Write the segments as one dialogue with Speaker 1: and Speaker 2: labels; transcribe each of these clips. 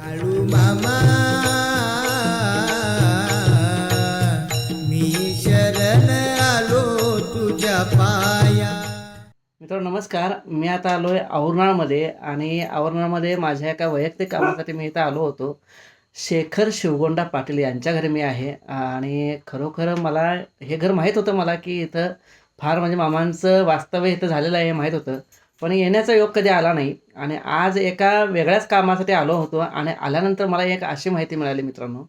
Speaker 1: मामा. मी शरण आलो तुझ्या पाया.
Speaker 2: मित्रांनो नमस्कार. मी आता आलो आहे औरणाळमध्ये आणि औरणामध्ये माझ्या एका वैयक्तिक कामासाठी मी इथं आलो होतो. शेखर शिवगोंडा पाटील यांच्या घरी मी आहे आणि खरोखर मला हे घर माहीत होतं मला की इथं फार म्हणजे मामांचं वास्तव्य इथं झालेलं आहे हे माहीत होतं. पण येण्याचा योग कधी आला नाही. आणि आज एका वेगळ्याच कामासाठी आलो होतो आणि आल्यानंतर मला एक अशी माहिती मिळाली मित्रांनो.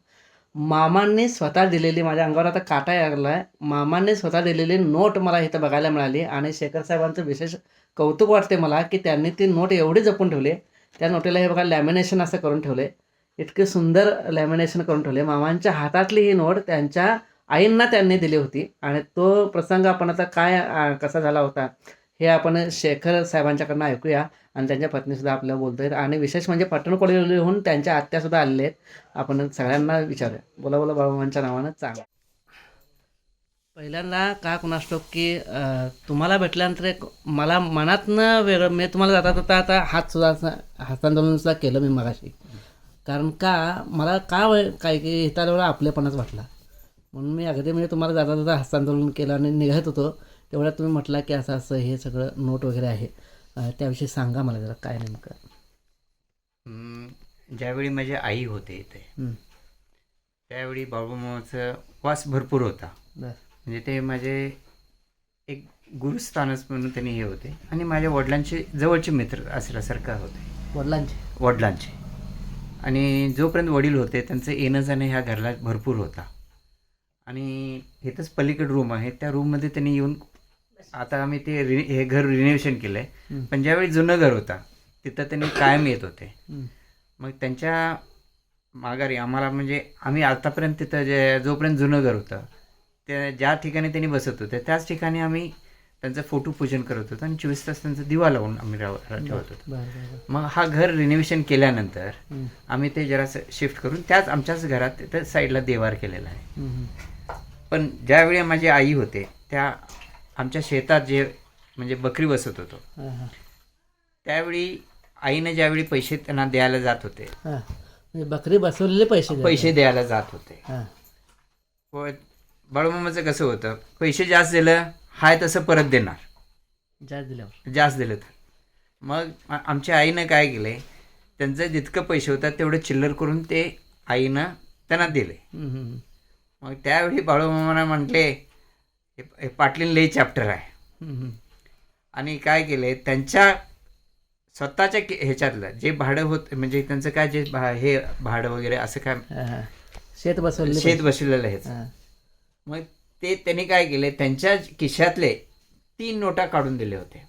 Speaker 2: मामांनी स्वतः दिलेली माझ्या अंगावर आता काटा लागला आहे मामांनी स्वतः दिलेली नोट मला इथं बघायला मिळाली आणि शेखर साहेबांचं विशेष कौतुक वाटते मला की त्यांनी ती नोट एवढी जपून ठेवली. त्या नोटीला हे बघा लॅमिनेशन असं करून ठेवले. इतके सुंदर लॅमिनेशन करून ठेवले. मामांच्या हातातली ही नोट त्यांच्या आईंना त्यांनी दिली होती. आणि तो प्रसंग आपण आता काय कसा झाला होता? हे आपण शेखर साहेबांच्याकडनं ऐकूया. आणि त्यांच्या पत्नीसुद्धा आपल्याला बोलत आहेत आणि विशेष म्हणजे पट्टणकोडीहून त्यांच्या आत्यासुद्धा आलेले आहेत आपण सगळ्यांना विचारूया. बोला बोला बाबांच्या नावानं चांगला पहिल्यांदा का कुणास असतो की तुम्हाला भेटल्यानंतर एक मला मनातनं वेगळं मी तुम्हाला जाता जाता आता हात सुद्धा केलं मी मगाशी. कारण का मला का काही काय की इथं आपलेपणाच वाटला. म्हणून मी अगदी म्हणजे तुम्हाला जाता जाता हस्तांदोलन केलं आणि निघत होतो. तेवढ्यात तुम्ही म्हटला की असं असं हे सगळं नोट वगैरे आहे. त्याविषयी सांगा मला जरा काय नेमकं.
Speaker 3: ज्यावेळी माझी आई होते इथे. त्यावेळी बाळूमामाचा वास भरपूर होता. म्हणजे ते माझे एक गुरुस्थानच म्हणून त्यांनी हे होते. आणि माझ्या वडिलांचे जवळचे मित्र असल्यासारखं होते.
Speaker 2: वडिलांचे?
Speaker 3: वडिलांचे. आणि जोपर्यंत वडील होते त्यांचं येणं जाणं ह्या घरला भरपूर होता. आणि इथंच पलीकडे रूम आहे. त्या रूममध्ये त्यांनी येऊन आता आम्ही ते हे घर रिनोव्हेशन केलं आहे
Speaker 2: हं.
Speaker 3: पण ज्यावेळी जुनं घर होता तिथं त्यांनी कायम येत होते. मग त्यांच्या माघारी आम्हाला म्हणजे आम्ही आतापर्यंत तिथं जे जोपर्यंत जुनं घर होतं ते ज्या ठिकाणी त्यांनी बसत होते त्याच ठिकाणी आम्ही त्यांचं फोटो पूजन करत होतो आणि चोवीस तास त्यांचा दिवा लावून आम्ही ठेवत होतो मग हा घर रिनोव्हेशन केल्यानंतर. आम्ही ते जरा शिफ्ट करून त्याच आमच्याच घरात तिथं साईडला देवार केलेला आहे. पण ज्यावेळी माझी आई होते त्या आमच्या शेतात जे म्हणजे बकरी बसत होतो. त्यावेळी आईने ज्यावेळी पैसे त्यांना द्यायला जात होते
Speaker 2: हां. म्हणजे बकरी बसवलेले पैसे.
Speaker 3: पैसे द्यायला जात होते.
Speaker 2: हां.
Speaker 3: बाळूमामाचं कसं होतं पैसे जास्त दिलं हाय तसं परत देणार.
Speaker 2: जास्त दिल्यावर.
Speaker 3: जास्त दिलं तर. मग आमच्या आईनं काय केलं त्यांचं जितकं पैसे होतात तेवढं चिल्लर करून ते आईनं त्यांना दिले. मग त्यावेळी बाळूमामाला म्हटले हे पाटलीन लई चॅप्टर आहे. आणि काय केले त्यांच्या स्वतःच्या ह्याच्यातलं जे भाडं होत म्हणजे त्यांचं काय जे हे भाडं वगैरे असं काय.
Speaker 2: शेत बसवले
Speaker 3: शेत बसलेलं आहे
Speaker 2: हां.
Speaker 3: मग ते त्यांनी काय केले त्यांच्या खिशातले तीन नोटा काढून दिले होते.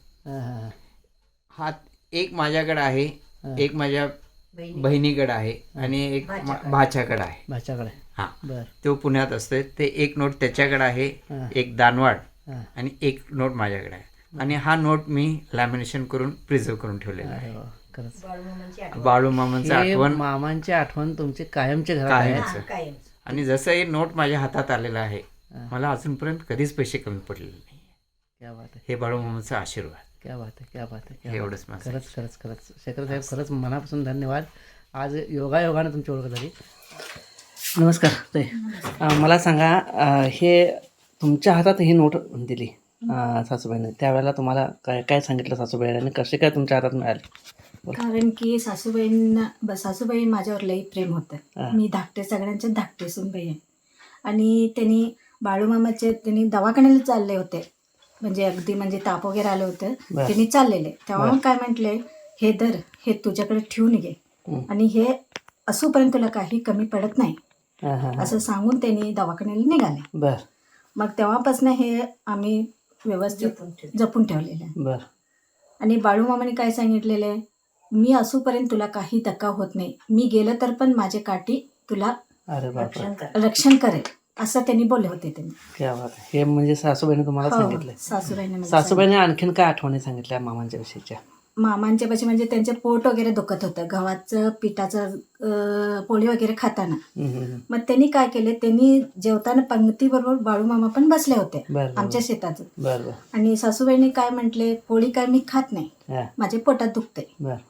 Speaker 2: हां
Speaker 3: एक माझ्याकडे आहे
Speaker 2: हां.
Speaker 3: एक माझ्या बहिणीकडे. आहे आणि एक भाच्याकडे. आहे.
Speaker 2: भाच्याकडे
Speaker 3: हा.
Speaker 2: बर.
Speaker 3: तो पुण्यात असतोय. ते एक नोट त्याच्याकडे आहे.
Speaker 2: हां.
Speaker 3: एक दानवाड
Speaker 2: हां.
Speaker 3: आणि एक नोट माझ्याकडे आहे. आणि हा नोट मी लॅमिनेशन करून प्रिझर्व करून ठेवलेला आहे.
Speaker 2: अरे वा, खरंच.
Speaker 3: बाळू मामांचं
Speaker 2: हे
Speaker 3: आठवण
Speaker 2: मामांची आठवण तुमची कायमची घरात आहे.
Speaker 3: कायमच. आणि जसं हे नोट माझ्या हातात आलेलं आहे
Speaker 2: हां.
Speaker 3: मला अजूनपर्यंत कधीच पैसे कमी पडलेले नाही
Speaker 2: क्या बात आहे.
Speaker 3: हे बाळू मामाचा आशीर्वाद.
Speaker 2: क्या बात आहे क्या बात आहे क्या
Speaker 3: हे
Speaker 2: बात
Speaker 3: एवढंच
Speaker 2: आहे.
Speaker 3: माझं
Speaker 2: खरंच खरंच खरंच. शेखर साहेब खरंच मनापासून धन्यवाद. आज योगायोगानं तुमची ओळख झाली. नमस्कार. ताई मला सांगा हे तुमच्या हातात ही नोट दिली सासूबाईने. त्यावेळेला तुम्हाला काय काय सांगितलं सासूबाईने आणि कसे काय तुमच्या हातात मिळाले?
Speaker 4: कारण की सासूबाईंना ब- सासूबाई माझ्यावर लई प्रेम
Speaker 2: हा.
Speaker 4: होतं मी धाकटे सगळ्यांचे धाकटे सुनबाई आहे. आणि त्यांनी बाळूमामाचे त्यांनी दवाखान्याला चालले होते. म्हणजे अगदी म्हणजे ताप वगैरे आलं होतं.
Speaker 2: बर.
Speaker 4: त्यांनी चाललेले. तेव्हा
Speaker 2: बर.
Speaker 4: काय म्हटले हे दर हे तुझ्याकडे ठेवून घे.
Speaker 2: हं.
Speaker 4: आणि हे असूपर्यंत तुला काही कमी पडत नाही. असं सांगून त्यांनी दवाखान्याला निघाले
Speaker 2: बर.
Speaker 4: मग तेव्हापासून हे आम्ही व्यवस्थित जपून ठेवलेलं आहे.
Speaker 2: बर.
Speaker 4: आणि बाळूमामाने काय सांगितलेलं आहे? मी असूपर्यंत तुला काही धक्का होत नाही. मी गेलं तर पण माझे काठी तुला
Speaker 2: अरे बापरे.
Speaker 4: रक्षण करेल असं त्यांनी बोलले होते त्यांनी.
Speaker 2: क्या बात आहे. हे म्हणजे सासूबाईने तुम्हाला
Speaker 4: हो,
Speaker 2: सांगितलंय.
Speaker 4: सासूबाईने
Speaker 2: सासूबाईने आणखीन काय आठवणी सांगितल्या मामांच्या विषयीच्या?
Speaker 4: मामांच्या पाशी म्हणजे त्यांचे पोट वगैरे दुखत होतं. गव्हाचं पिठाचं पोळी वगैरे खाताना. मग त्यांनी काय केले? त्यांनी जेवताना पंक्तीबरोबर बाळू मामा पण बसले होते आमच्या शेतात आणि सासूबाईने काय म्हटले? पोळी काय मी खात नाही. माझे पोटात दुखते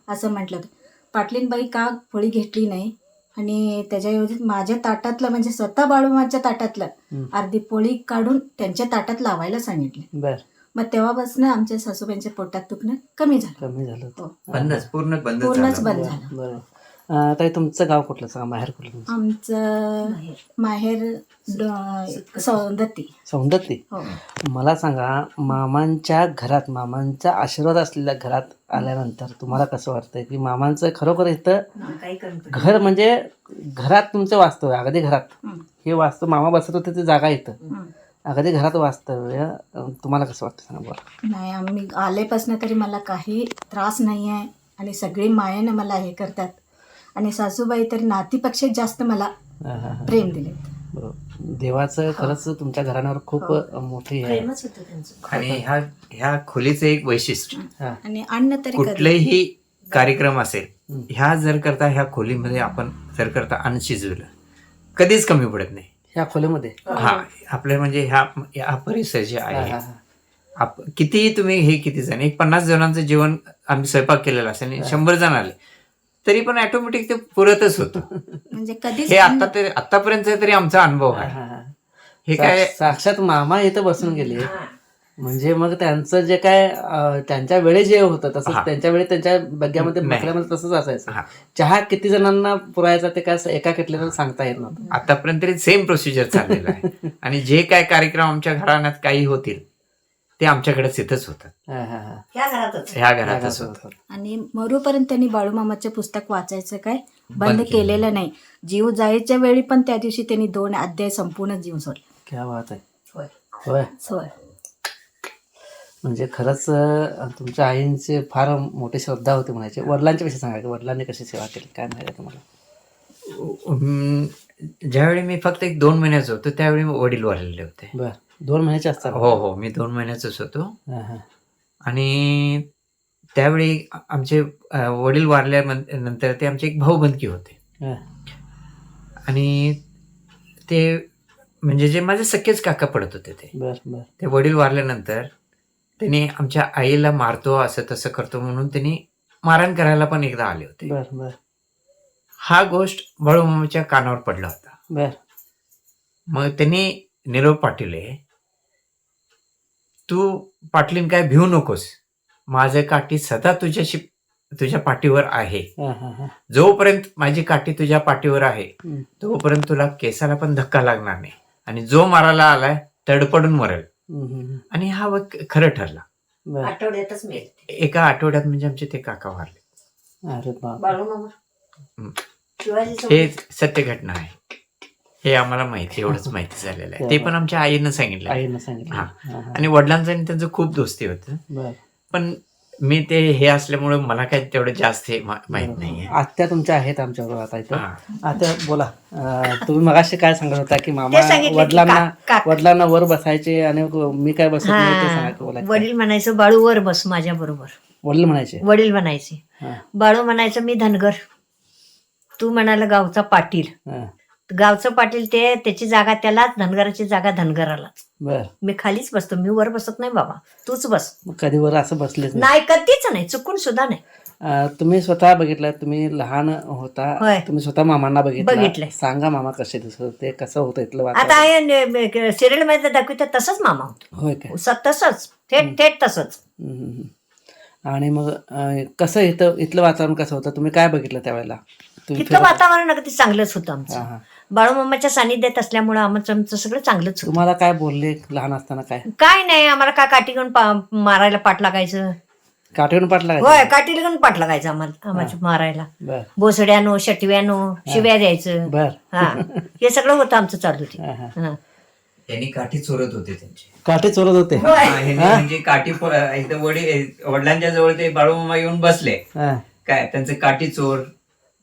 Speaker 4: असं म्हटलं होतं. पाटलीनबाई का पोळी घेतली नाही? आणि त्याच्याऐवजी माझ्या ताटातलं म्हणजे स्वतः बाळूमाच्या ताटातलं. अर्धी पोळी काढून त्यांच्या ताटात लावायला सांगितले.
Speaker 2: बरं.
Speaker 4: मग तेव्हापासून आमच्या सासूबाईंच्या पोटात दुखणं कमी झालं.
Speaker 2: कमी झालं
Speaker 4: हो.
Speaker 3: बंदच पूर्ण बंद
Speaker 4: पूर्णच बंद झालं.
Speaker 2: बरं. अं, ताई तुमचं गाव कुठलं? सांगा माहेर कुठलं तुमचं?
Speaker 4: आमचं माहेर ड- सौंदती.
Speaker 2: सौंदत्ती
Speaker 4: हो.
Speaker 2: मला सांगा मामांच्या घरात मामांचा आशीर्वाद असलेल्या घरात आल्यानंतर तुम्हाला कसं वाटतंय? की मामांचं खरोखर इथं घर म्हणजे घरात तुमचं वास्तव्य अगदी घरात.
Speaker 4: हं.
Speaker 2: हे वास्तव मामा बसत होते ती जागा इथं.
Speaker 4: हं.
Speaker 2: अगदी घरात वास्तव्य तुम्हाला कसं वाटतं? सांगा बरं.
Speaker 4: नाही आम्ही आलेपासून तरी मला काही त्रास नाही आहे आणि सगळी मायानं मला हे करतात. आणि सासूबाई तरी नातीपेक्षा जास्त मला
Speaker 2: हा, हा, हा.
Speaker 4: प्रेम दिले
Speaker 2: बरोबर. देवाचं खरंच तुमच्या घराण्यावर खूप
Speaker 4: हो.
Speaker 2: मोठी आहे.
Speaker 3: आणि ह्या ह्या खोलीचं एक वैशिष्ट्य.
Speaker 2: हा.
Speaker 4: आणि अन्न तरी कधी?
Speaker 3: कुठलेही कार्यक्रम असेल
Speaker 2: हं.
Speaker 3: ह्या जर करता ह्या खोलीमध्ये आपण जर करता अन्न शिजवलं कधीच कमी पडत नाही.
Speaker 2: ह्या खोलीमध्ये?
Speaker 3: हा. आपल्या म्हणजे ह्या हा परिसर जे आहे. आप कितीही तुम्ही हे किती जण एक पन्नास जणांचं जेवण आम्ही स्वयंपाक केलेला असेल आणि शंभर जण आले तरी पण ऑटोमॅटिक ते पुरतच होतं.
Speaker 4: म्हणजे कधीच
Speaker 3: हे आता ते आतापर्यंत तरी आमचा अनुभव आहे.
Speaker 2: हा, हा.
Speaker 3: हे काय
Speaker 2: साक्ष- साक्षात मामा इथं बसून गेले. म्हणजे मग त्यांचं जे काय त्यांच्या वेळी जे होतं तसंच. त्यांच्या वेळी त्यांच्या बग्यामध्ये
Speaker 3: नाही.
Speaker 2: बकऱ्यामध्ये तसंच असायचं. चहा किती जणांना पुरायचा ते काय एका केटलीनं सांगता येत नव्हतं.
Speaker 3: आतापर्यंत तरी सेम प्रोसिजर चाललेलं आहे. आणि जे काय कार्यक्रम आमच्या घराण्यात काही होतील ते आमच्याकडेच इथंच होतात
Speaker 2: हा, हा, हा.
Speaker 3: ह्या घरातच. होतं.
Speaker 4: आणि मरूपर्यंत त्यांनी बाळूमामाचे पुस्तक वाचायचं काय? बंद केलेलं नाही. जीव जायच्या वेळी पण त्या दिवशी त्यांनी दोन अध्याय संपूर्ण जीव सोडले.
Speaker 2: क्या बात आहे. होय.
Speaker 4: होय.
Speaker 2: म्हणजे खरंच तुमच्या आईंचे फार मोठी श्रद्धा होती म्हणायचे. वडिलांच्या विषयी सांगा की वडिलांनी कशी सेवा केली? काय माहिती तुम्हाला?
Speaker 3: ज्यावेळी मी फक्त एक दोन महिन्याचं होतो त्यावेळी वडील वारलेले होते.
Speaker 2: बर. दोन महिन्याचे असतात?
Speaker 3: हो हो. मी दोन महिन्याचंच होतो.
Speaker 2: हा, हा.
Speaker 3: आणि त्यावेळी आमचे वडील वारल्यानंतर ते आमचे एक भाऊबंदकी होते.
Speaker 2: हा.
Speaker 3: आणि ते म्हणजे जे माझे सख्खेच काका पडत होते ते. ते वडील वारल्यानंतर त्यांनी आमच्या आईला मारतो असं तसं करतो म्हणून त्यांनी मारहाण करायला पण एकदा आले होते.
Speaker 2: बर बर.
Speaker 3: हा गोष्ट बाळूमामाच्या कानावर पडला होता.
Speaker 2: बर.
Speaker 3: मग त्यांनी निरोप पाठवले तू पाटलीन काय भिवू नकोस. माझं काठी सदा तुझ्याशी तुझ्या पाठीवर आहे.
Speaker 2: हा हा हा.
Speaker 3: जोपर्यंत माझी काठी तुझ्या पाठीवर आहे. तोपर्यंत तुला केसाला पण धक्का लागणार नाही. आणि जो मारायला आलाय तडपडून मरेल. आणि हा वक खरं ठरला.
Speaker 2: बर.
Speaker 5: आठवड्यातच मिळते.
Speaker 3: एका आठवड्यात म्हणजे आमचे ते काका वारले.
Speaker 2: अरे बाप
Speaker 5: बाळू मामा.
Speaker 3: हं.
Speaker 5: शिवाजी
Speaker 3: हे सत्य घटना आहे. हे आम्हाला माहिती एवढंच माहिती झालेलं आहे. ते पण आमच्या आईनं सांगितलं
Speaker 2: आईनं सांगितलं.
Speaker 3: हा.
Speaker 2: हा, हा.
Speaker 3: आणि वडिलांचं आणि त्यांचं खूप दोस्ती होतं.
Speaker 2: बर.
Speaker 3: पण मी ते हे असल्यामुळे मला काय तेवढं जास्त हे मा- माहीत नाहीये.
Speaker 2: आत्या तुमच्या आहेत आमच्याबरोबर आता इथं.
Speaker 3: हा.
Speaker 2: आता बोला अं, तुम्ही मगाशी काय सांगत होता की मामा
Speaker 5: ते सांगितलं की
Speaker 2: वडिलांना वडिलांना वर बसायचे आणि मी काय बसत नाही ते सांगा की बोला.
Speaker 5: वडील म्हणायचं बाळू वर बस माझ्या बरोबर.
Speaker 2: वडील म्हणायचे?
Speaker 5: वडील म्हणायचे.
Speaker 2: हा,
Speaker 5: बाळू म्हणायचं मी धनगर. तू म्हणाला गावचा पाटील.
Speaker 2: हा.
Speaker 5: गावचं पाटील ते त्याची जागा त्यालाच धनगराची जागा धनगरालाच.
Speaker 2: बर.
Speaker 5: मी खालीच बसतो मी वर बसत नाही बाबा तूच बस.
Speaker 2: मग कधी वर असं बसलेच नाही.
Speaker 5: नाही कधीच नाही चुकून सुद्धा नाही.
Speaker 2: अं, तुम्ही स्वतः बघितलं तुम्ही लहान होता
Speaker 5: होय.
Speaker 2: तुम्ही स्वतः मामांना बघितलं.
Speaker 5: बघितलंय.
Speaker 2: सांगा मामा कसे दिसत होते कसं होतं इथलं
Speaker 5: आता
Speaker 2: वातावरण
Speaker 5: सिरियलमध्ये दाखवित तसंच मामा होतो.
Speaker 2: होय काय?
Speaker 5: स- तसंच थेट थेट तसंच.
Speaker 2: हम्म, हम्म, हम्म. आणि मग अं, कसं इथं इथलं वातावरण कसं होतं? तुम्ही काय बघितलं त्यावेळेला? तुम्ही
Speaker 5: तिथलं
Speaker 2: फिरत-
Speaker 5: वातावरण अगदी चांगलंच होतं
Speaker 2: हा,
Speaker 5: आमचं
Speaker 2: हा.
Speaker 5: बाळूमामाच्या सानिध्यात असल्यामुळं आमचं आमचं सगळं चांगलंच होतं.
Speaker 2: तुम्हाला काय बोलले? लहान असताना काय?
Speaker 5: काय नाही आम्हाला काय काठी घेऊन पा- मारायला पाठ लागायचं?
Speaker 2: काठीवरून पाठला
Speaker 5: होय काठी घेऊन पाठ लागायचं आम्हाला आम्हाला मारायला.
Speaker 2: बर.
Speaker 5: बोसड्यानो शटव्यानो शिव्या द्यायचं.
Speaker 2: बर.
Speaker 5: हा. हे सगळं होतं आमचं चालू ते.
Speaker 2: हा, हा.
Speaker 5: हा.
Speaker 3: त्यांनी काठी चोरत होते त्यांची.
Speaker 2: काठी चोरत होते?
Speaker 3: हा, ह्यांनी म्हणजे काठी प- एकदा वडील वडिलांच्या जवळ ते बाळूमामा येऊन बसले.
Speaker 2: हा,
Speaker 3: काय त्यांचे काठी चोर.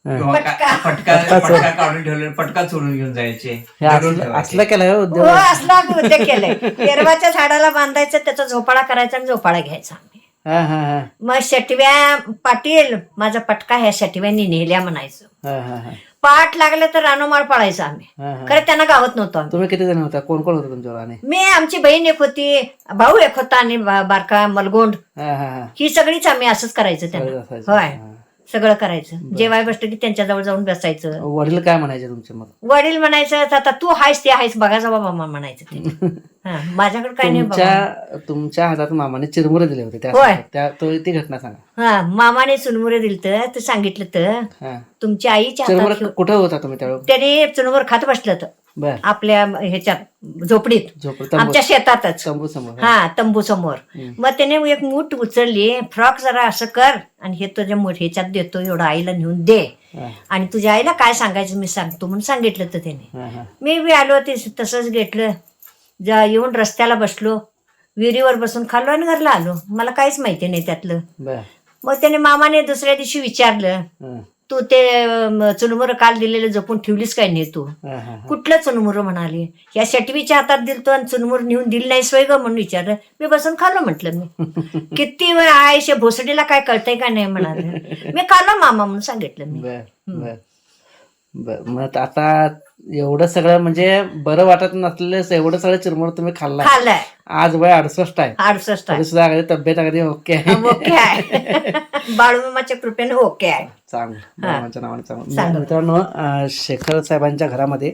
Speaker 3: किंवा का-
Speaker 5: पटका.
Speaker 3: पटका
Speaker 2: पटका चोर.
Speaker 3: पटका काढून ठेवले पटका चोरून घेऊन जायचे.
Speaker 2: हे
Speaker 3: दगडून
Speaker 2: असलं
Speaker 3: ठेवायचे.
Speaker 2: असलं केलं हो
Speaker 5: हो
Speaker 2: उद्योग
Speaker 5: असला आम्ही उद्योग केलंय. पेरवाच्या झाडाला बांधायचं त्याचा झोपाळा करायचा आणि झोपाळा घ्यायचा आम्ही.
Speaker 2: हा हा हा.
Speaker 5: मग शटव्या पाटील माझा पटका ह्या शटव्यांनी नेल्या म्हणायचं.
Speaker 2: हा हा हा.
Speaker 5: पाठ लागलं तर रानोमाळ पळायचं आम्ही.
Speaker 2: हा हा.
Speaker 5: खरं त्यांना गावत नव्हतो आम्ही.
Speaker 2: तुम्ही किती जण होता? कोण कोण होतं तुमच्यावर आणि
Speaker 5: मी आमची बहीण एक होती भाऊ एक होता आणि बा- बारका मलगोंड.
Speaker 2: हा हा हा.
Speaker 5: ही सगळीच आम्ही असंच करायचं त्यांना. होय.
Speaker 2: हा.
Speaker 5: सगळं करायचं. जेवाय बसलं की त्यांच्याजवळ जाऊन बसायचं.
Speaker 2: वडील काय म्हणायचे तुमचे मग?
Speaker 5: वडील म्हणायचं आता तू हायस ते हायस बघा बाबा मा- म्हणायचं ते. हा, माझ्याकडे काय नाही बाबा.
Speaker 2: तुमच्या तुमच्या हातात मामाने चिरमुरे दिले होते त्या
Speaker 5: होय.
Speaker 2: त्या तो ती घटना सांगा.
Speaker 5: हा मामाने चुनमुरे दिल तर ते सांगितलं तर.
Speaker 2: हा.
Speaker 5: तुमच्या आईच्या हातात
Speaker 2: चिरमुरे
Speaker 5: घेऊन-
Speaker 2: कुठं होता तुम्ही त्यावेळेस
Speaker 5: त्याने चुनमुर खात बसलं तर
Speaker 2: बर.
Speaker 5: आपल्या ह्याच्यात झोपडीत.
Speaker 2: झोपड
Speaker 5: आमच्या शेतातच.
Speaker 2: तंबू समोर
Speaker 5: हा. तंबू समोर. मग त्याने एक मूठ उचलली फ्रॉक जरा असं कर आणि हे तुझ्या मूठ ह्याच्यात देतो एवढं आईला नेऊन दे.
Speaker 2: हा.
Speaker 5: आणि तुझ्या आईला काय सांगायचं मी सांगतो म्हणून सांगितलं तर त्याने.
Speaker 2: हा हा.
Speaker 5: मी बी आलो ते तसंच घेतलं. जा येऊन रस्त्याला बसलो. विहिरीवर बसून खाल्लो आणि घरला आलो. मला काहीच माहिती नाही त्यातलं. मग त्याने मामाने दुसऱ्या दिवशी विचारलं
Speaker 2: हा
Speaker 5: तू ते चुनमुरं काल दिलेलं जपून ठेवलीस काय नाही तू? कुठलं चुनमुरं म्हणाली? या शटवीच्या हातात दिलतो आणि चुनमुर नेऊन दिली नाही सोय ग म्हणून विचारलं. मी बसून खाल्लो म्हटलं मी. किती वेळ आयशे भोसडीला काय कळतंय का नाही म्हणाले. मी खाल्लो मामा म्हणून सांगितलं मी.
Speaker 2: बर बर. बर मग आता एवढं सगळं म्हणजे बरं वाटत नसलेलं एवढं सगळं चिरमुर तुम्ही खाल्ला
Speaker 5: खाल्लाय.
Speaker 2: आज वय अडुसष्ट आहे.
Speaker 5: अडुसष्ट
Speaker 2: तरी
Speaker 5: आहे
Speaker 2: सुद्धा अगदी तब्येत अगदी ओके आहे.
Speaker 5: ओके आहे. बाळूमामाच्या कृपेने ओके आहे.
Speaker 2: चांगलं. नावाने चांगलं. मित्रांनो शेखर साहेबांच्या घरामध्ये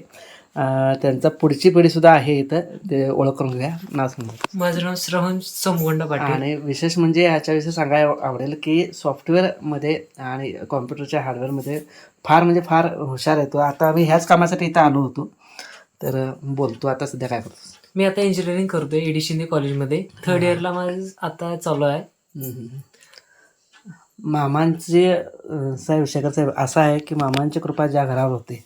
Speaker 2: त्यांचा पुढची पिढी सुद्धा आहे इथं. ते ओळख करून घ्या. नाव सांगा.
Speaker 6: माझं नाव श्रवण समगोंड पाटील.
Speaker 2: आणि विशेष म्हणजे ह्याच्याविषयी सांगायला आवडेल की सॉफ्टवेअरमध्ये आणि कॉम्प्युटरच्या हार्डवेअरमध्ये फार म्हणजे फार हुशार आहे तो. आता आम्ही ह्याच कामासाठी इथं आलो होतो. तर बोलतो आता सध्या काय करतो
Speaker 6: मी आता इंजिनिअरिंग करतोय एडी शिंदे कॉलेजमध्ये थर्ड इयरला माझं आता चालू आहे.
Speaker 2: मामांचे अं, साहेब शेखर साहेब असं आहे की मामांची कृपा ज्या घरावर होते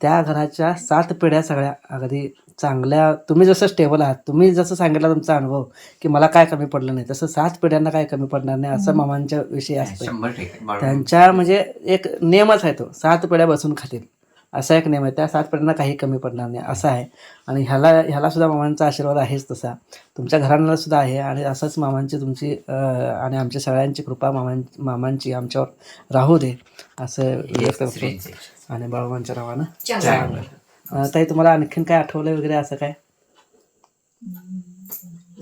Speaker 2: त्या घराच्या सात पिढ्या सगळ्या. अगदी चांगल्या तुम्ही जसं स्टेबल आहात तुम्ही जसं सांगितलं तुमचा अनुभव की मला काय कमी पडलं नाही तसं सात पिढ्यांना काय कमी पडणार नाही असं मामांच्या विषयी असतं. त्यांच्या म्हणजे एक नियमच आहे तो सात पिढ्या बसून खातील. असा एक नियम आहे त्या सात पिढ्यांना काही कमी पडणार नाही असा आहे. आणि ह्याला ह्याला सुद्धा मामांचा आशीर्वाद आहेच तसा. तुमच्या घराण्याला सुद्धा आहे आणि असंच मामांची तुमची आणि आमच्या सगळ्यांची कृपा मामां मामांची आमच्यावर राहू दे असं व्यक्त करतो. आणि बाळूमांच्या नावानं?
Speaker 5: चांगलं.
Speaker 2: अं, ताई तुम्हाला आणखीन काय आठवलं वगैरे असं काय?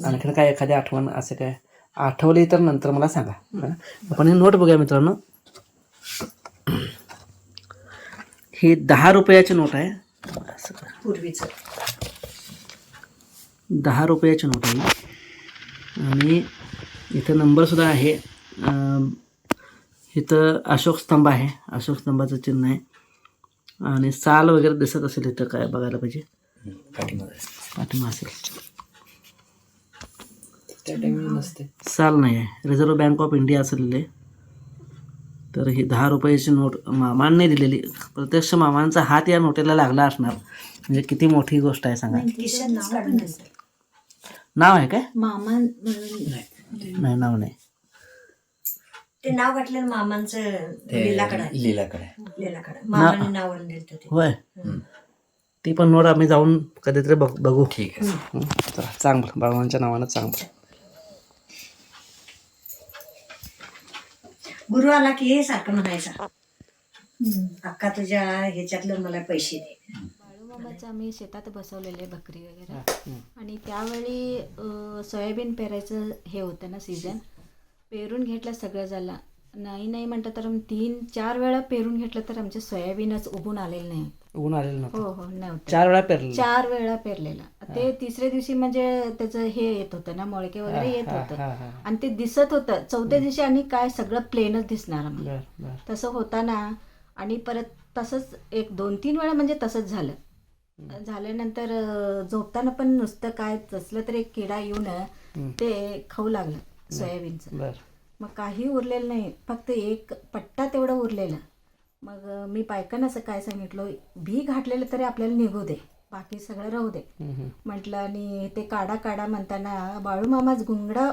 Speaker 2: आणखीन काय एखादी आठवण असं काय? आठवली तर नंतर मला सांगा. हं? आपण हे नोट बघूया मित्रांनो. ही दहा रुपयाची नोट आहे. असं करा.
Speaker 5: पूर्वीचं.
Speaker 2: दहा रुपयाची नोट आहे. आणि इथं नंबरसुद्धा आहे. अं, इथं अशोक स्तंभ आहे. अशोक स्तंभाचं चिन्ह आहे. आणि साल वगैरे दिसत असेल इथं काय बघायला पाहिजे. पाठिंबा असेल. साल नाही आहे रिझर्व्ह बँक ऑफ इंडिया असलेले. तर ही दहा रुपयाची नोट मामांनी दिलेली. प्रत्यक्ष मामांचा हात या नोटेला लागला असणार. म्हणजे किती मोठी गोष्ट आहे सांगा. नाव आहे काय?
Speaker 7: मामा म्हणून.
Speaker 2: नाही नाव नाही.
Speaker 5: ते नाव घातलेलं मामांचं लिलाकडं. आहे.
Speaker 3: लिलाकडे.
Speaker 5: लिलाकडं मामाने नाव दिलं ते.
Speaker 2: होय. ती पण नोट आम्ही जाऊन कधीतरी बघ बघू.
Speaker 3: ठीक आहे.
Speaker 2: हं, चला चांगलं. बाळवांच्या नावानं चांगलं.
Speaker 5: गुरु आला की हे सारखं म्हणायचा. अक्का तुझ्या ह्याच्यातलं मला पैसे दे.
Speaker 4: आम्ही शेतात बसवलेले बकरी वगैरे. आणि त्यावेळी अ, सोयाबीन पेरायचं हे होतं ना सीझन पेरून घेतलं सगळं झालं नाही नाही म्हटलं तर तीन चार वेळा पेरून घेतलं तर आमचे सोयाबीनच उगून आलेलं नाही
Speaker 2: ऊन आलेलं
Speaker 4: हो
Speaker 2: नव्हतं.
Speaker 4: हो नव्हतं.
Speaker 2: चार वेळा पेरलं
Speaker 4: चार वेळा पेरलेलं. ते तिसऱ्या दिवशी म्हणजे त्याचं हे येत होतं ना मळके वगैरे येत होतं. आणि ते दिसत होतं. चौथ्या दिवशी आणि काय सगळं प्लेनच दिसणार आम्हाला.
Speaker 2: बर बर.
Speaker 4: तसं होताना आणि परत तसंच एक दोन तीन वेळा म्हणजे तसंच झालं. झाल्यानंतर अं, झोपताना पण नुसतं काय तसलं तरी एक किडा येऊन ते खाऊ लागलं. सोयाबीनचं.
Speaker 2: बर.
Speaker 4: मग काही उरलेलं नाही फक्त एक पट्टा तेवढं उरलेलं. मग मी बायकांना असं काय सांगितलं भी घातलेलं तरी आपल्याला निघू दे बाकी सगळं राहू दे. म्हटलं आणि ते काढा काढा म्हणताना बाळूमामाच गुंगडा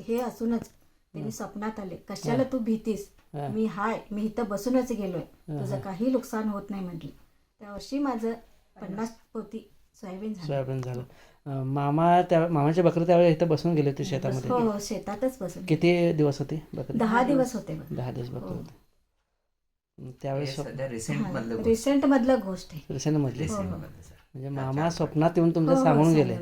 Speaker 4: हे असूनच त्यांनी स्वप्नात आले. कशाला तू भीतीस. मी हाय मी इथं बसूनच गेलोय. तुझं काही नुकसान होत नाही म्हटली. त्या वर्षी माझं पन्नास पोती सोयाबीन झालं.
Speaker 2: सोयाबीन झालं. अं, मामा त्या मामाचे बकरी त्यावेळी इथं बसून गेले होते शेतामध्ये.
Speaker 4: हो हो शेतातच बसून
Speaker 2: किती दिवस होते बकरी?
Speaker 4: दहा दिवस होते बघ.
Speaker 2: दहा दिवस बकरी. होते. त्यावेळेस
Speaker 3: सध्या रिसेंट मधलं
Speaker 4: रिसेंट मधलं गोष्ट आहे.
Speaker 2: रिसेंट मधली.
Speaker 4: हो, हो.
Speaker 2: म्हणजे मामा स्वप्नात येऊन तुमच्या
Speaker 4: हो,
Speaker 2: सांगून गेले.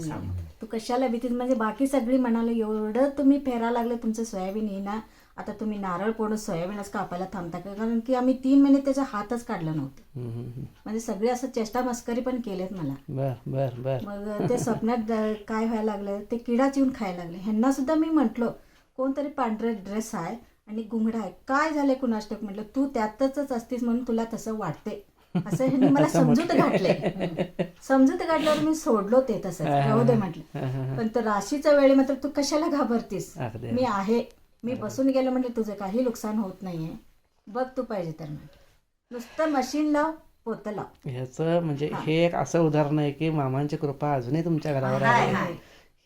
Speaker 4: तू कशाला भीतीस म्हणजे बाकी सगळी म्हणाले एवढं तुम्ही फेरा लागले तुमचं सोयाबीन येईना. आता तुम्ही नारळ पोडून सोयाबीनच कापायला थांबता का? कारण की आम्ही तीन महिने त्याचा हातच काढला नव्हतं. म्हणजे सगळे असं चेष्टा मस्करी पण केलेत मला. मग ते स्वप्नात काय व्हायला लागलं? ते किडाच येऊन खायला लागले. ह्यांना सुद्धा मी म्हंटलो कोणतरी पांढरे ड्रेस आहे आणि घुंगडा आहे. काय झाले कुणाष्टक म्हटलं तू त्यातच असतीस म्हणून तुला तसं वाटते. असं ह्यांनी मला समजूत घातले समजूत घातल्यावर मी सोडलो ते तसं राहू दे म्हटलं. पण तर राशीच्या वेळी मात्र तू कशाला घाबरतीस. मी आहे. मी बसून गेलो म्हणजे तुझं काही नुकसान होत नाहीये. बघ तू पाहिजे तर म्हटलं नुसतं मशीन लाव पोतं लाव.
Speaker 2: ह्याचं म्हणजे हे. एक असं उदाहरण आहे की मामांची कृपा अजूनही तुमच्या घरावर आहे.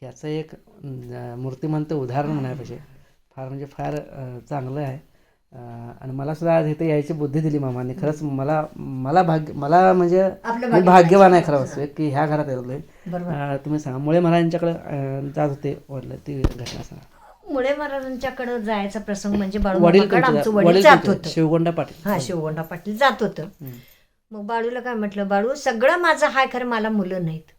Speaker 2: ह्याचं एक अं, मूर्तिमंत उदाहरण म्हणायला पाहिजे फार म्हणजे फार अं, चांगलं आहे. अं, आणि मला सुद्धा आज इथे यायची बुद्धी दिली मामांनी. खरंच मला मला भाग्य मला म्हणजे
Speaker 5: आपलं
Speaker 2: मी भाग्यवान आहे खरं वाटतं की ह्या घरात
Speaker 5: बरोबर.
Speaker 2: अं, तुम्ही सांगा मुळे महाराजांच्याकडे अं, जात होते वडील ती घटना सांगा.
Speaker 5: मुळे महाराजांच्याकडे जायचा प्रसंग म्हणजे बाळूमामाकडे आमचं वडील जात होतं.
Speaker 2: शिवगोंडा पाटील.
Speaker 5: हा शिवगोंडा पाटील जात होतं. मग बाळूला काय म्हटलं बाळू सगळं माझं हाय खरं मला मुलं नाहीत.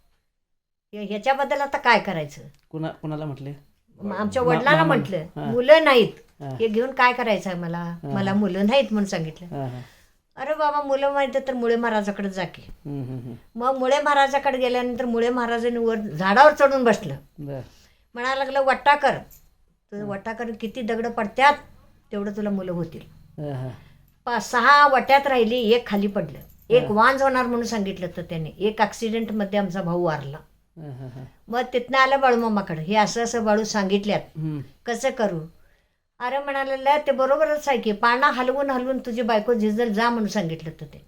Speaker 5: ह्याच्याबद्दल आता काय करायचं?
Speaker 2: कुणा कुणाला म्हटले?
Speaker 5: आमच्या वडिलांना म्हटलं. मुलं नाहीत.
Speaker 2: हा.
Speaker 5: घेऊन काय करायचं आहे मला मला मुलं नाहीत म्हणून सांगितलं. अरे बाबा मुलं माहिती तर मुळे महाराजाकडे जा की. मग मुळे महाराजाकडे गेल्यानंतर मुळे महाराजांनी वर झाडावर चढून बसलं. म्हणायला लागलं वट्टा कर. तुझं कर किती दगड पडत्यात तेवढं तुला मुलं होतील. पाच सहा वट्यात राहिली एक खाली पडलं. एक वांज होणार म्हणून सांगितलं होतं त्याने. एक ॲक्सिडेंटमध्ये आमचा भाऊ वारला. मग तिथनं आलं बाळूमामाकडे. हे असं असं बाळू सांगितल्यात. कसं करू? अरे म्हणाले ते बरोबरच आहे की पाळणा हलवून हलवून तुझी बायको झिजल जा म्हणून सांगितलं होतं ते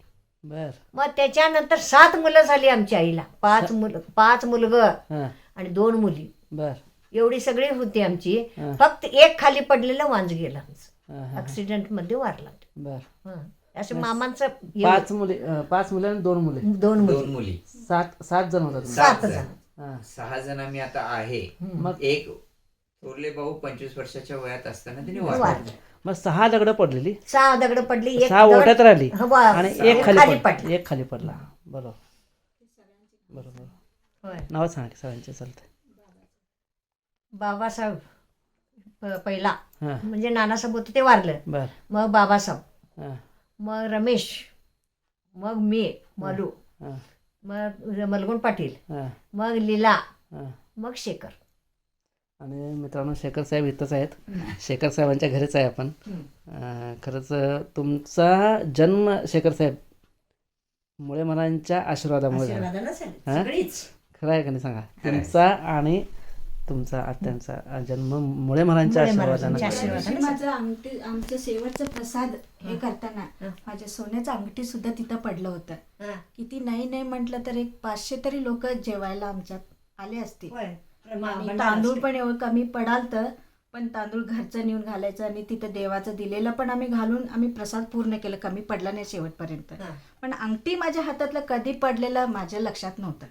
Speaker 5: मग त्याच्यानंतर सात मुलं झाली आमच्या आईला. पाच मुलं पाच मुलगं
Speaker 2: हा.
Speaker 5: आणि दोन मुली.
Speaker 2: बर.
Speaker 5: एवढी सगळी होती आमची.
Speaker 2: हा.
Speaker 5: फक्त एक खाली पडलेलं वांज गेलं आमचं.
Speaker 2: हा, हा.
Speaker 5: ऍक्सिडेंटमध्ये वारला
Speaker 2: बर.
Speaker 5: हं. असं मामांचं एवढं-
Speaker 2: पाच मुली अं, पाच मुले आणि दोन मुले.
Speaker 5: दोन मुली.
Speaker 3: दोन मुली.
Speaker 2: सात सात जण होतात तुम्ही.
Speaker 5: सात
Speaker 3: सात
Speaker 5: जण.
Speaker 3: जण.
Speaker 2: हा.
Speaker 3: सहा जण आम्ही आता आहे.
Speaker 2: मग
Speaker 3: एक थोरले भाऊ पंचवीस वर्षाच्या वयात असताना त्यांनी
Speaker 5: वारलं.
Speaker 3: वारले.
Speaker 2: मग सहा दगड पडलेली?
Speaker 5: सहा दगड पडली एक
Speaker 2: सहा
Speaker 5: दगड-
Speaker 2: ओट्यात राहिली.
Speaker 5: हं, वा-
Speaker 2: आणि एक खाली
Speaker 5: खाली
Speaker 2: पडला. एक खाली पडला. बरोबर. बरोबर.
Speaker 5: होय.
Speaker 2: नाव सांगा की सगळ्यांचे चालतंय.
Speaker 5: बाबासाहेब पहिला.
Speaker 2: हा.
Speaker 5: म्हणजे नानासाहेब होते ते वारलं.
Speaker 2: बर.
Speaker 5: मग बाबासाहेब.
Speaker 2: हा.
Speaker 5: मग रमेश. मग मी मलू.
Speaker 2: हा.
Speaker 5: मग मलगुण पाटील.
Speaker 2: हा.
Speaker 5: मग लीला.
Speaker 2: हा.
Speaker 5: मग शेखर.
Speaker 2: आणि मित्रांनो शेखर साहेब इथंच आहेत. शेखर साहेबांच्या घरीच आहे आपण. अं, खरंच तुमचा जन्म शेखर साहेब मुळे महाराजांच्या आशीर्वादामुळे झाला.
Speaker 5: आशीर्वादानं झालं.
Speaker 2: हा?
Speaker 5: सगळीच.
Speaker 2: खरं आहे का नाही सांगा? तुमचा आणि तुमचा आत्यांचा जन्म मुळे महाराजांच्या आशीर्वादानं
Speaker 4: अंगठी आमचं शेवटचं प्रसाद हे करताना. माझ्या सोन्याचं अंगठी सुद्धा तिथं पडलं होतं. किती नाही नाही म्हटलं तर एक पाचशे तरी लोक जेवायला आमच्यात आले असतील. आणि तांदूळ पण एवढं कमी पडाल तर पण तांदूळ घरचं नेऊन घालायचं आणि तिथं देवाचं दिलेलं पण आम्ही घालून आम्ही प्रसाद पूर्ण केलं कमी पडला नाही शेवटपर्यंत. पण अंगठी माझ्या हातातलं कधी पडलेलं माझ्या लक्षात नव्हतं.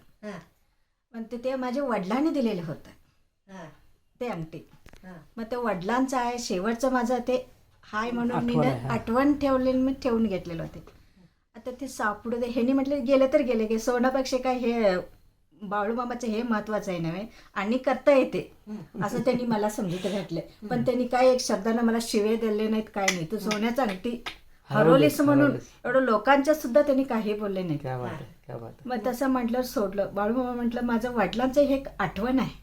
Speaker 4: पण ते माझ्या वडिलांनी दिलेलं होतं. ते अंगठी
Speaker 5: हा.
Speaker 4: मग ते वडिलांचं आहे शेवटचं माझं ते हाय म्हणून मी
Speaker 2: आठवण
Speaker 4: ना
Speaker 2: आहे.
Speaker 4: आठवण ठेवलेली मी ठेवून घेतलेलं होते. आता ते सापडू दे ह्यांनी म्हटलं गेले तर गेले की सोनापेक्षा काय हे बाळूमामाचं हे महत्वाचं आहे नव्हे आणि करता येते. असं त्यांनी मला समजूत घातले पण त्यांनी काय एक शब्दानं मला शिवे दिले नाहीत काय नाही. तू सोन्याचं अंगठी हरवलीस म्हणून. एवढं लोकांच्या सुद्धा त्यांनी काही बोलले नाही
Speaker 2: क्या बात आहे क्या बात आहे.
Speaker 4: मग तसं म्हटलं सोडलं. बाळूमामा म्हटलं माझं वडिलांचं हे एक आठवण आहे.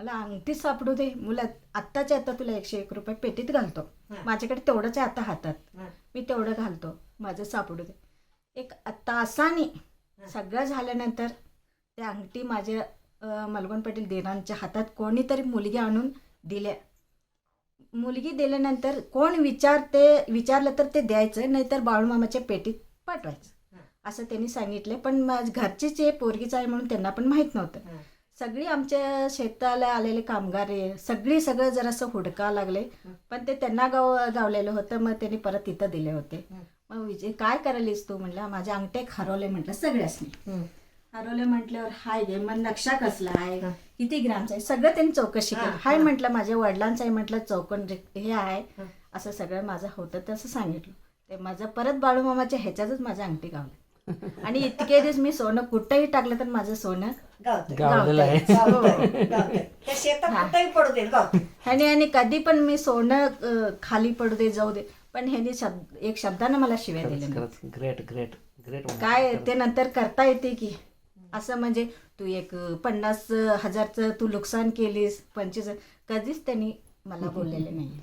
Speaker 4: मला अंगठी सापडू दे. मुला आत्ताच्या आता तुला एकशे एक रुपये पेटीत घालतो. माझ्याकडे तेवढंच आहे आता हातात. मी तेवढं घालतो. माझं सापडू दे. एक तासाने सगळं झाल्यानंतर त्या अंगठी माझ्या मलगोन पाटील देरांच्या हातात कोणीतरी मुलगी आणून दिल्या. मुलगी दिल्यानंतर कोण विचारते विचारलं तर ते द्यायचं नाहीतर बाळूमामाच्या पेटीत पाठवायचं. असं त्यांनी सांगितलं. पण माझ घरचीच आहे पोरगीच आहे म्हणून त्यांना पण माहीत नव्हतं. सगळी आमच्या शेताला आलेले कामगार सगळी सगळं जरासं हुडका लागले. पण ते त्यांना गाव गावलेलं होतं मग त्यांनी परत तिथं दिले होते. मग विजय काय करायलीस तू? म्हणलं माझ्या अंगठे हरवले म्हटलं सगळ्यासनी. हरवले म्हटल्यावर हाय गे मग नक्षा कसला आहे? किती ग्रामचा आहे? सगळं त्यांनी चौकशी केली. हाय म्हटलं माझ्या वडिलांचं आहे म्हटलं चौकन हे आहे. असं सगळं माझं होतं तसं सांगितलं. ते माझं परत बाळूमामाच्या ह्याच्यातच माझं अंगठी गावलं आणि इतके दिवस मी सोनं कुठंही टाकलं तर माझं सोनं
Speaker 2: गावलेलं आहे.
Speaker 5: गावते
Speaker 4: आणि आणि कधी पण मी सोनं अं, खाली पडू दे जाऊ दे पण ह्यानी शब्द एक शब्दानं मला शिव्या दिल्या नाही.
Speaker 2: खरंच. ग्रेट ग्रेट ग्रेट
Speaker 4: काय ते नंतर करता येते की. असं म्हणजे तू एक पन्नास हजारचं तू नुकसान केलीस पंचवीस कधीच त्यांनी मला बोललेले नाही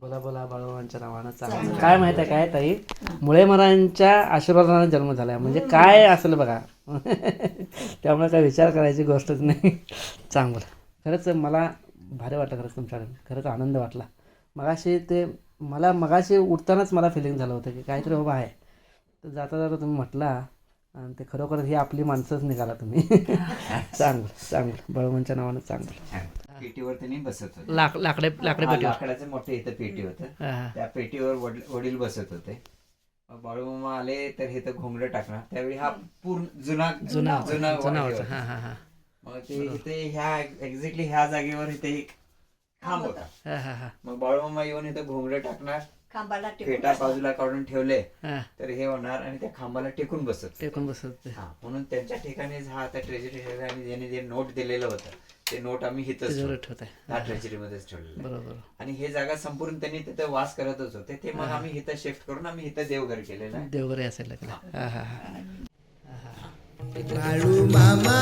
Speaker 2: बोला बोला बाळूमांच्या नावानं चांगलं काय माहिती आहे काय ताई? मुळे महाराजांच्या आशीर्वादाने जन्म झालाय म्हणजे काय असेल बघा. त्यामुळे काय विचार करायची गोष्टच नाही. चांगलं. खरंच मला भारी वाटलं खरंच तुमच्याकडे. खरंच आनंद वाटला. मगाशी ते मला मगाशी उठतानाच मला फिलिंग झालं होतं की काहीतरी बाबा आहे. तर जाता जाता तुम्ही म्हटला आणि ते खरोखर ही आपली माणसंच निघाला तुम्ही. चांगलं चांगलं. बाळूमांच्या नावानं चांगलं.
Speaker 3: पेटीवर त्यांनी बसत होते.
Speaker 2: लाक लाकडे लाकडे
Speaker 3: हा,
Speaker 2: पेटीवर.
Speaker 3: लाकडाचं मोठं इथं पेटी होतं. त्या पेटीवर वडील वडील बसत होते. मग बाळूमामा आले तर हे तर घोंगडं टाकणार. त्यावेळी हा पूर्ण जुना
Speaker 2: जुना
Speaker 3: जुना
Speaker 2: जुना होता.
Speaker 3: होता.
Speaker 2: हां हां हां.
Speaker 3: मग ते इथे ह्या एक्झॅक्टली ह्या जागेवर इथे एक खांब होता.
Speaker 2: हां हां हां.
Speaker 3: मग बाळूमामा येऊन इथं घोंगडं टाकणार.
Speaker 5: खांबाला टेकून
Speaker 3: फेटा बाजूला काढून ठेवले.
Speaker 2: हां.
Speaker 3: तर हे होणार आणि त्या खांबाला टेकून बसत
Speaker 2: टेकून बसत.
Speaker 3: हा म्हणून त्यांच्या ठिकाणी हा आता ट्रेजरी आणि ज्याने जे नोट दिलेलं होतं ते नोट आम्ही इथंच
Speaker 2: त्याच्यावर
Speaker 3: ठेवलं.
Speaker 2: ठेवत. आहे
Speaker 3: त्या ट्रेजरी मध्येच ठेवलेलं. आणि हे जागा संपूर्ण त्यांनी तिथे वास करतच होते. ते मग आम्ही इथं शिफ्ट करून आम्ही इथं देवघर केलेलं. आहे
Speaker 2: देवघरी असेल हां हां हां.
Speaker 1: बाळू मामा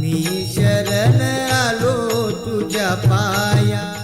Speaker 1: मी शरण आलो तुझ्या पाया.